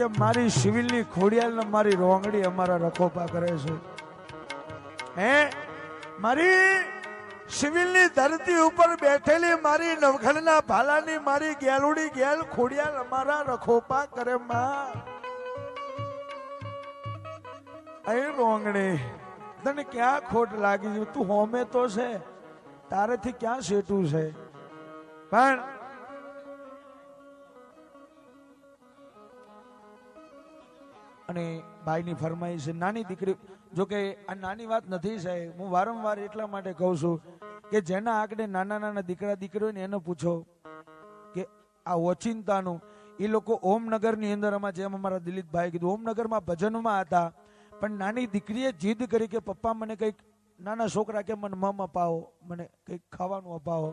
કે મારી સિવિલની ખોડિયાલ ને મારી રોંગડી અમારા રખોપા કરે છે. હે? મારી સિવિલની ધરતી ઉપર બેઠેલી મારી નવખણના ભાલાની, મારી ગેલુડી ગેલ ખોડિયાલ અમારા રખોપા કરે માં. અહીં રોંગણી તને ક્યાં ખોટ લાગી છે? તું હોમે તો છે. તારેથી ક્યાં સેટું છે? પણ અને ભાઈની ફરમાઈશ નાની દીકરી જો કે આ નાની વાત નથી સાહેબ, હું વારંવાર એટલા માટે કહું છું કે જેના આંકડે નાના નાના દીકરા દીકરીઓ ને એને પૂછો કે આ ઓચિંતાનું, એ લોકો ઓમનગરની અંદર અમારા જેમ અમારા દિલીપભાઈ કીધું, ઓમનગરમાં ભજનમાં હતા, પણ નાની દીકરીએ જીદ કરી કે, પપ્પા, મને કંઈક નાના છોકરા કે, મને મમ અપાવો, મને કંઈક ખાવાનું અપાવો.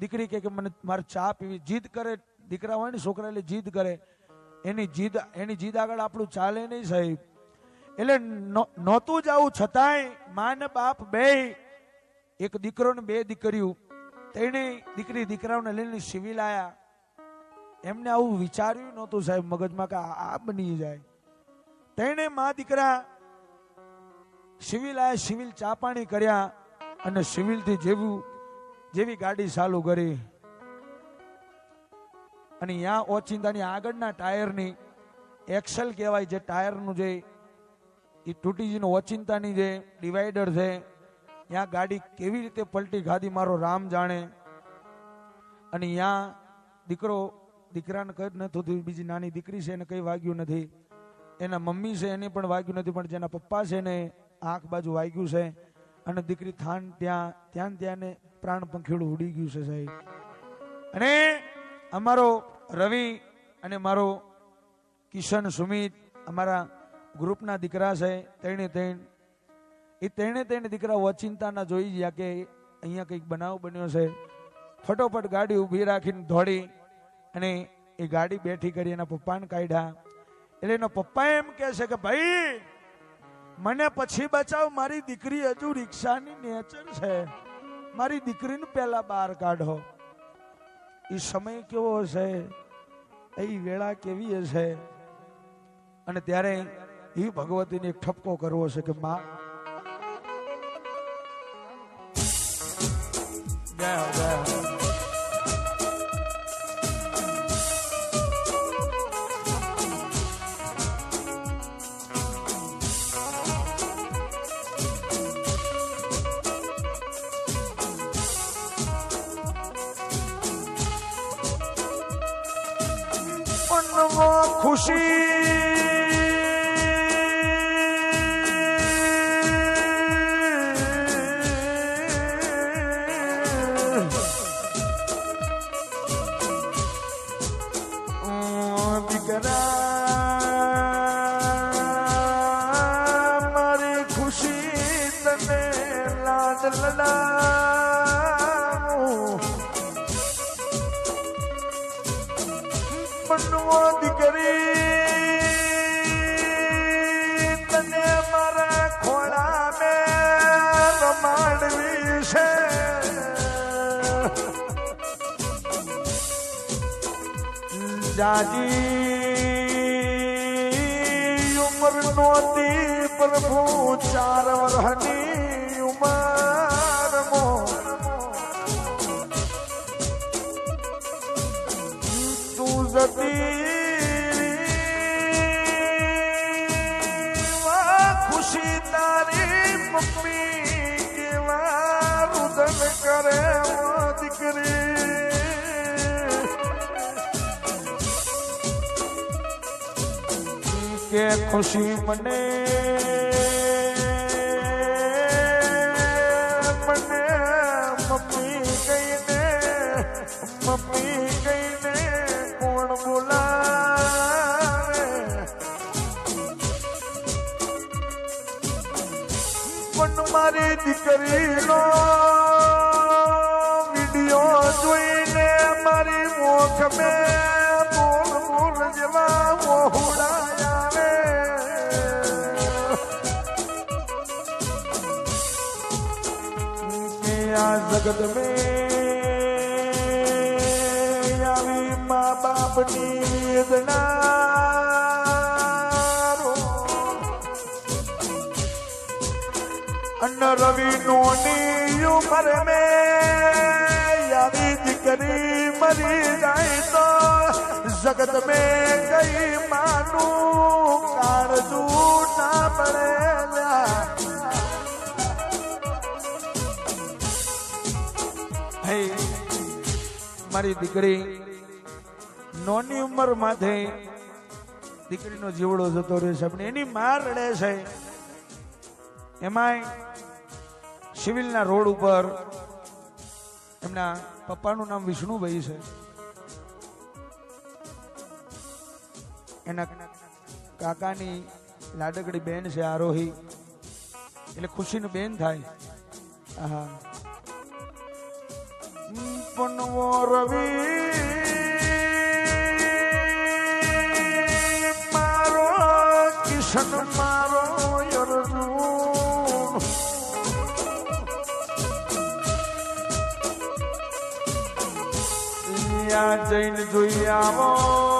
દીકરી કે, મને મારે ચા પીવી. જીદ કરે, દીકરા હોય ને છોકરા એટલે જીદ કરે. એની જીદ એની જીદ આગળ આપણું ચાલે નહીં સાહેબ. એટલે નહોતું જ આવું છતાંય મા બાપ બે, એક દીકરો ને બે દીકરીઓ, તેણે દીકરી દીકરાઓને લઈને સિવિલ આયા. એમને આવું વિચાર્યું નહોતું સાહેબ મગજમાં કે આ બની જાય. તેણે મા દીકરા સિવિલ આયા સિવિલ ચા પાણી કર્યા અને સિવિલથી જેવું, જેવી ગાડી ચાલુ કરી. અને ત્યાં ઓચિંતાની આગળના ટાયરની એક્સેલ કહેવાય જે ટાયરનું જે એ તૂટી જઈને ઓચિંતાની જે ડિવાઈડર છે ત્યાં ગાડી કેવી રીતે પલટી ખાધી મારો રામ જાણે. અને ત્યાં દીકરો દીકરાને કઈ નથી બીજી નાની દીકરી છે એને કંઈ વાગ્યું નથી. એના મમ્મી છે એને પણ વાગ્યું નથી, પણ જેના પપ્પા છે ને આંખ બાજુ વાગ્યું છે. અને દીકરી થાન ત્યાં ત્યાં ત્યાં પ્રાણ પંખીડું ઉડી ગયું છે સાહેબ. અને અમારો રવિ અને મારો કિશન સુમિત અમારા ગ્રુપના દીકરા છે, તેણે તેણ. એ તેણે તેણે દીકરા અચિંતાના જોઈ ગયા કે અહીંયા કંઈક બનાવ બન્યો છે. ફટોફટ ગાડી ઊભી રાખીને દોડી અને એ ગાડી બેઠી કરી એના પપ્પાને કાઢ્યા. એટલે એનો પપ્પા એમ કહે છે કે, ભાઈ, મને પછી બચાવ, મારી દીકરી હજુ રિક્ષાની નેચર છે. મારી દીકરીને પહેલા બહાર કાઢો. એ સમય કેવો હશે? એ વેળા કેવી હશે? અને ત્યારે એ ભગવતીને એક ઠપકો કરવો છે કે માં જય હો, જય જાજી ઉંમર નોતી પ્રભુ ચાર વરની ઉમર મો તું જતી ખુશી તારી મમ્મી કેવા રુદન કરે દીકરી કે ખુશી મને સદમે આવી મા બાપની વેદના અન્ન રવિ નોની ઉમર મે આવી દીકરી મરી જાય તો જગત મે કઈ માનું? કાળજું ના પડે મારી દીકરી નોની ઉંમર માથે દીકરીનો જીવડો જતો રહે છે. એની માં રડે છે. એમાંય સિવિલના રોડ ઉપર એમના પપ્પાનું નામ વિષ્ણુભાઈ છે. એના કાકાની લાડકડી બેન છે આરોહી. એટલે ખુશીનું બેન થાય. આહા. પનવો રવિ મારો કિશન મારો અર્જુન ત્યાં જઈને જોઈ આવો.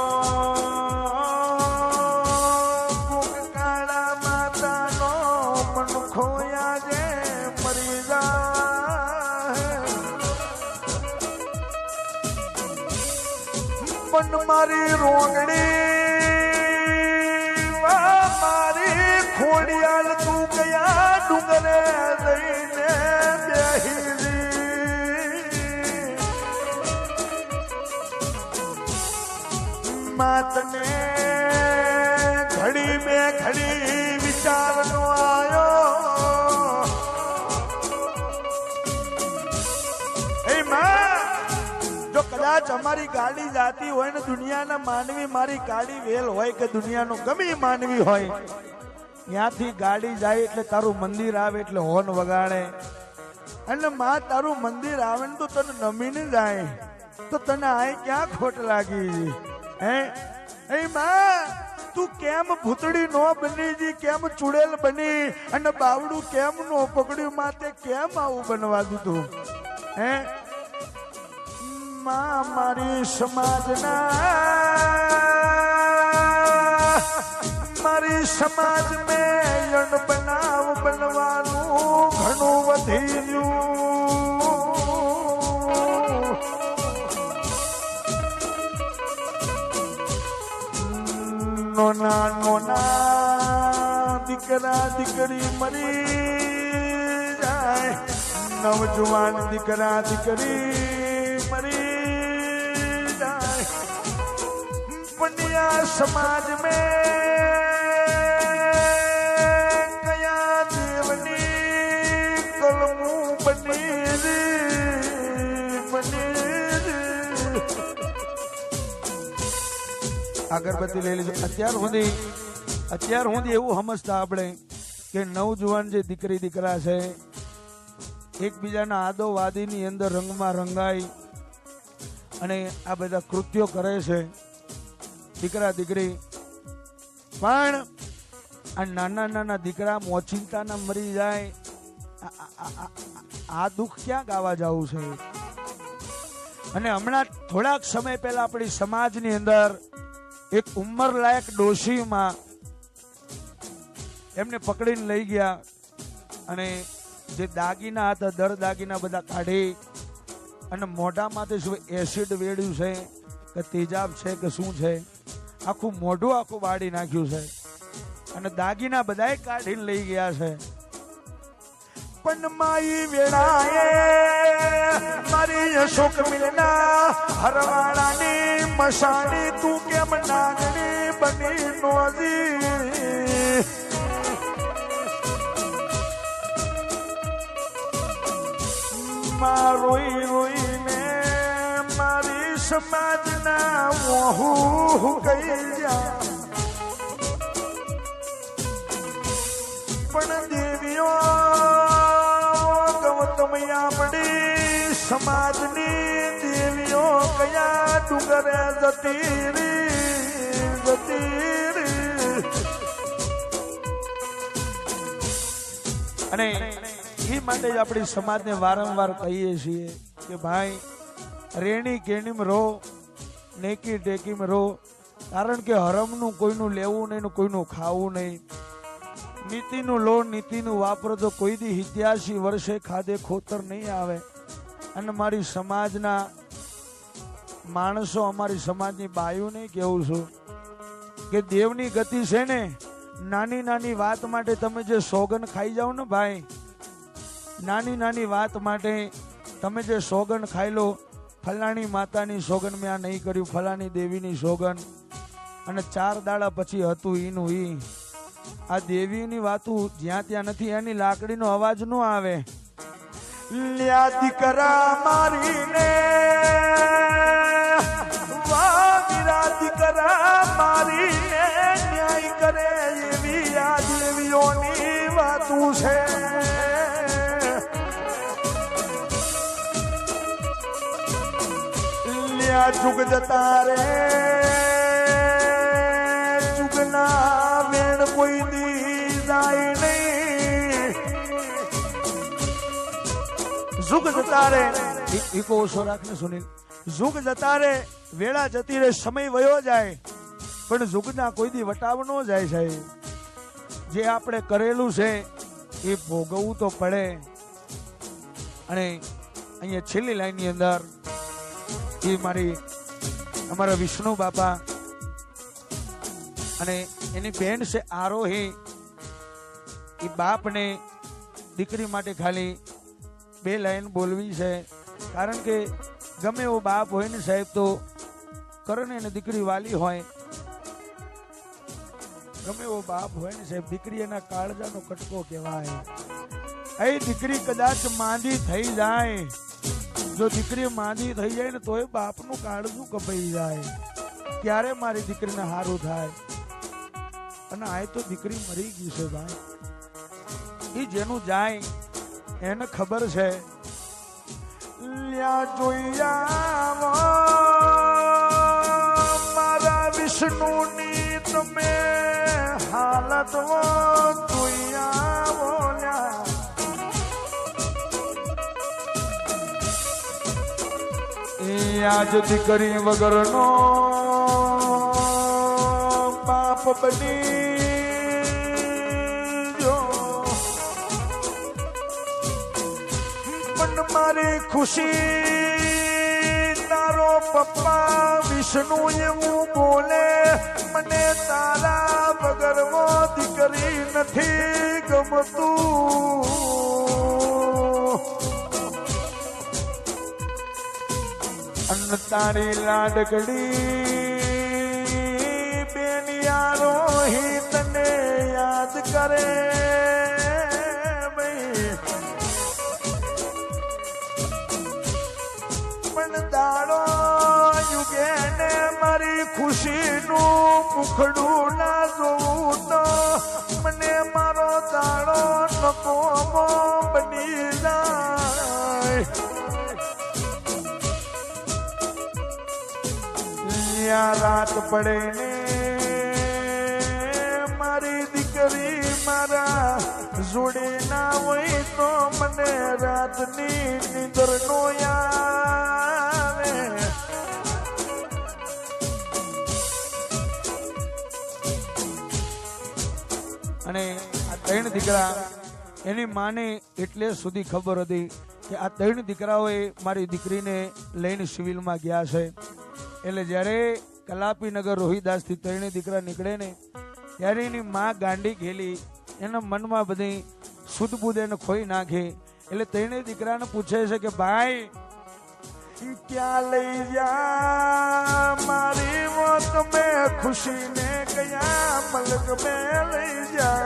માતને ઘડી બે ઘડી વિચારનો આવ્યો એ માં, જો કદાચ અમારી ગાડી જાતી હોય ને દુનિયાના માનવી, મારી ગાડી વેલ હોય કે દુનિયાનો ગમે માનવી હોય, ત્યાંથી ગાડી જાય એટલે તારું મંદિર આવે એટલે હોર્ન વગાડે. અને માં, તારું મંદિર આવે ને તો તને નમીને જાય. તો તને આય ક્યાં ખોટ લાગી? હે? એ માં, તું કેમ ભૂતડી નો બની, જી કેમ ચુડેલ બની, અને બાવડું કેમ નો પકડ્યું માતે કેમ આવું બનવા દીધું? હે? માં મારી સમાજના, મારી સમાજ મેં બનાવ નોના નોના દીકરા, દીકરી મરી જાય. નવજુવાન દીકરા, દીકરી મરી જાય. પંડ્યા સમાજ મે કયા દેવની કલમું બની અગરબત્તી લઈ લેજો. અત્યાર સુધી અત્યાર સુધી એવું સમજતા આપણે કે નવજુવાન જે દીકરી દીકરા છે એકબીજાના આદો વાદીની અંદર રંગમાં રંગાઈ અને આ બધા કૃત્યો કરે છે દીકરા દીકરી. પણ આ નાના નાના દીકરા મોચિંતાના મરી જાય આ- દુઃખ ક્યાં ગાવા જવું છે? અને હમણાં થોડાક સમય પહેલા આપણી સમાજની અંદર એક ઉંમર લાયક ડોશીમાં એમને પકડીને લઈ ગયા અને જે દાગીના હતા, દર દાગીના બધા કાઢી અને મોઢામાંથી શું એસિડ વેડ્યું છે કે તેજાબ છે કે શું છે, આખું મોઢું આખું વાળી નાખ્યું છે અને દાગીના બધાય કાઢીને લઈ ગયા છે. પણ માઈ વેળાએ મારી અશોક મિલના હરવાળાની મશાની તું નાગણી બની નોજી માં રોઈ રોઈને મારી સમાજના વહુ કહી જા પણ દેવીઓ, ગૌતમ આપણી સમાજની દેવીઓ કયા ડુંગરે જતી રી અને એ માટે જ આપણી સમાજને વારંવાર કહીએ છીએ કે ભાઈ, રેણી કેણીમ રહો, નેકી ટેકીમ રહો, કારણ કે હરમનું કોઈનું લેવું નહીં કોઈનું ખાવું નહીં. નીતિનું લો, નીતિનું વાપરો તો કોઈ દી ઇતિહાસી વર્ષે ખાધે ખોતર નહીં આવે. અને મારી સમાજના માણસો અમારી સમાજની બાયુને કેવું છું કે દેવની ગતિ છે ને, નાની નાની વાત માટે તમે જે સોગન ખાઈ જાઓ ને ભાઈ, નાની નાની વાત માટે તમે જે સોગન ખાઈ લો ફલાણી માતાની સોગન મેં આ નહીં કર્યું, ફલાણી દેવીની સોગન. અને ચાર દાડા પછી હતું ઈનું ઈ. આ દેવીની વાતું જ્યાં ત્યાં નથી, એની લાકડીનો અવાજ ન આવે. લ્યા દીકરા મારીને. દીકરા મારી ન્યાય કરે એવી આ દેવીઓની વાતું છે. લ્યા જુગ જતા રે જુગના વેણ કોઈ દી જાય નહીં. જુગ જતા રે ઓછો રાખને સુનિલ. જુગ જતા રે વેળા જતી રહે, સમય વયો જાય, પણ જુગના કોઈ દી વટાવ ન જાય સાહેબ. જે આપણે કરેલું છે, એ ભોગવવું તો પડે. અને અહીંયા છેલ્લી લાઈનની અંદર, એ મારી, અમારા વિષ્ણુ બાપા અને એની બેન છે આરોહી, એ બાપને દીકરી માટે ખાલી બે લાઈન બોલવી છે. કારણ કે ગમે એવો બાપ હોય ને સાહેબ, તો કરે ને એને દીકરી વાલી હોય. ગમે એવો બાપ હોય ને સાહેબ, દીકરી એના કાળજાનો કટકો કહેવાય. એ દીકરી કદાચ માંદી થઈ જાય. જો દીકરી માંદી થઈ જાય ને તોય બાપનું કાળજું કપાઈ જાય. ક્યારે મારી દીકરીને હારું થાય? અને આ તો દીકરી મરી ગઈ છે ભાઈ. એ જેનું જાય, એને ખબર છે. લ્યા મારા વિષ્ણુની તમે હાલત જોયા બોલ્યા આજ દીકરી વગરનો પાપ બની જો પણ મારી ખુશી તારો પપ્પા વિષ્ણુ એવું બોલે, મને તારા વગરવો દીકરી નથી ગમતું. અન્ન તારી લાડકડી બેનિયારો હિતને યાદ કરે. મુખડું ના જોવું તો મને મારો દાડો નકો બની જાય. રાત પડે ને મારી દીકરી મારા જોડે ના હોય તો મને રાતની નીંદર નો આવે અને આ ત્રણ દીકરા એની માને એટલે સુધી ખબર હતી કે આ ત્રણ દીકરાઓએ મારી દીકરીને લઈને સિવિલમાં ગયા છે. એટલે જ્યારે કલાપીનગર રોહિદાસથી ત્રણે દીકરા નીકળે ને, ત્યારે એની માં ગાંડી ઘેલી એના મનમાં બધી સુદબુદ એને ખોઈ નાખે. એટલે ત્રણે દીકરાને પૂછે છે કે, ભાઈ ક્યાં લઈ જા મારી મોત મેં ખુશી ને કયા મલક મેં લઈ જા?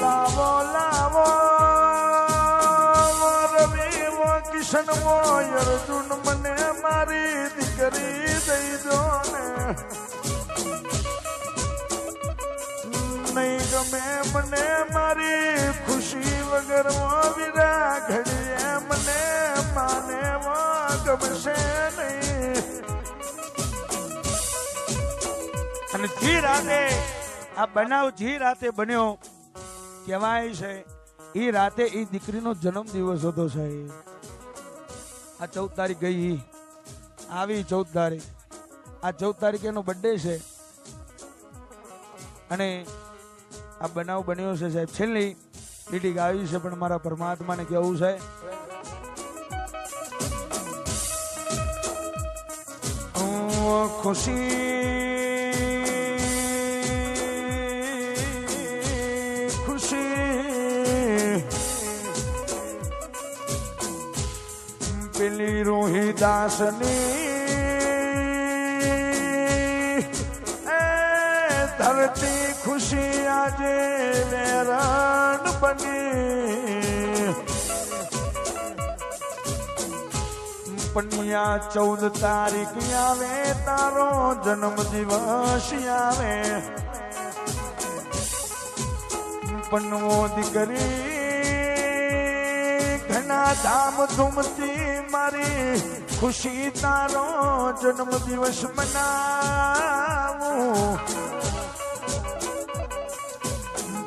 લાવો લાવો રવિ વો કિશન વો અર્જુન મને મારી દીકરી દઈ દો ને. ગમે મને મારી ખુશી વગર વિરા ઘડીએ મને માને ગમશે નહીં. અને જે રાતે આ બનાવ જે રાતે બન્યો, કહેવાય છે, એ રાતે એ દીકરીનો જન્મ દિવસ હતો સાહેબ. આ ચૌદ તારીખ ગઈ, આવી ચૌદ તારીખ. આ ચૌદ તારીખ એનો બર્થડે છે. અને આ બનાવ બન્યો છે સાહેબ. છેલ્લી લીટી ગાવી છે, પણ મારા પરમાત્માને કેવું છે. ઓ ખુશી ખુશી. પેલી રોહિદાસની ધરતી ખુશી આજે વેરણ બની. પનિયા ચૌદ તારીખ આવે, તારો જન્મ દિવસ આવે. પનવો દીકરી, ઘણા ધામ ધૂમથી મારી ખુશી તારો જન્મ દિવસ મનાવું.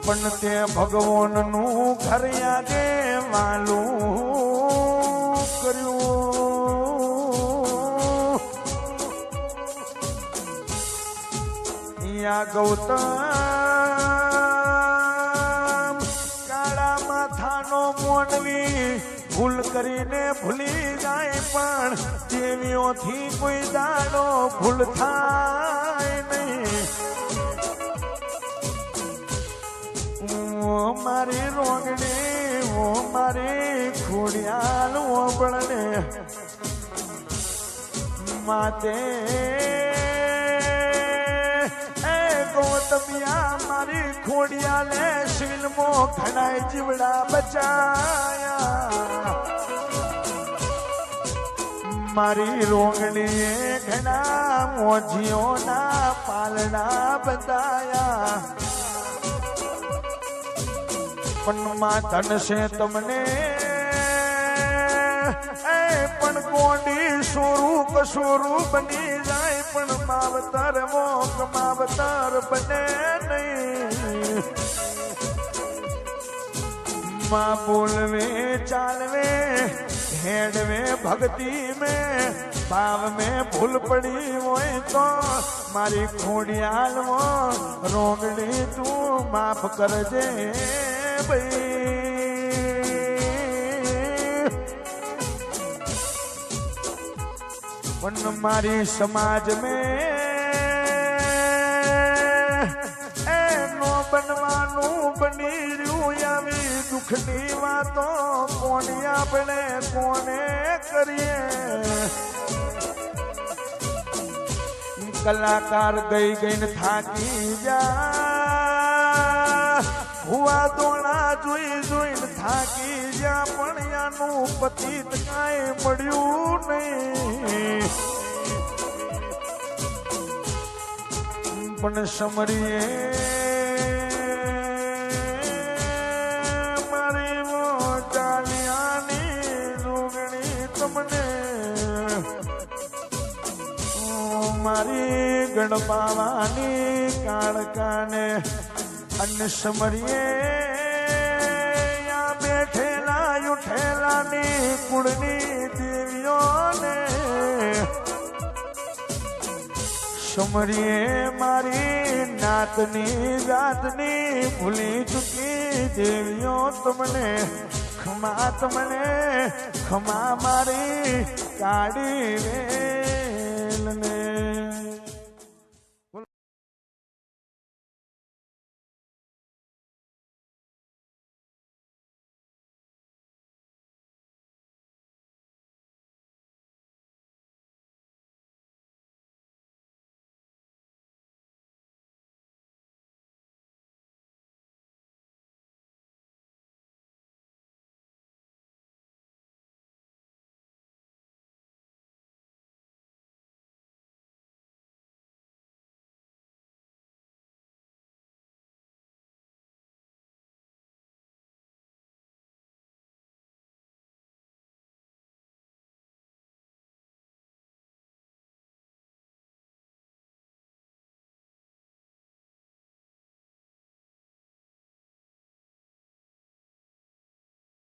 પણ તે ભગવાનનું ઘર યાદે માલું કર્યું. યા ગૌતમ, કાળા માથાનો મોનવી, ભૂલ કરીને ભૂલી જાય પણ દેવીઓથી કોઈ દાડો ભૂલ થાય. મારી રોગણી ઓ મારી ખોડિયાલ ઓબળને માતે, એ ગોતમિયા, મારી ખોડિયાલે શિલમો ખણાય જીવડા બચાયા. મારી રોગણીએ ઘણા મોજીઓના પાલના બતાયા પણ માં ધન છે તમને? એ પણ કોડી સ્વરૂપ સ્વરૂપ બની જાય, પણ માવતર મોક માવતર બને નહીં. માં બોલવે, ચાલવે, હેડવે ભક્તિ મેં ભાવ મેં ભૂલ પડી હોય તો મારી ખોડિયાલમાં રોગણી તું માફ કરજે. પણ મારી સમાજ में એ બનવાનું બની રહ્યું આવી દુઃખની વાતો કોને આપણે કોને કરીએ? કલાકાર ગઈ ગઈને થાકી જા ભુવા દોણા જોઈ જોઈને થાકી જ્યાં પણ યાનું પતિત કાંઈ મળ્યું નહીં. પણ સમરીએ મારી મોટાલિયાની રૂગણી તમને. મારી ગણપાવાની કાળકાને અન્ન સમરીએ બેઠેલા ઉઠેલાની કુળની દેવીઓને. સમરીએ મારી નાતની જાતની ભૂલી ચૂકી દેવીઓ તમને ખમા તમને ખમા મારી કાઢી રે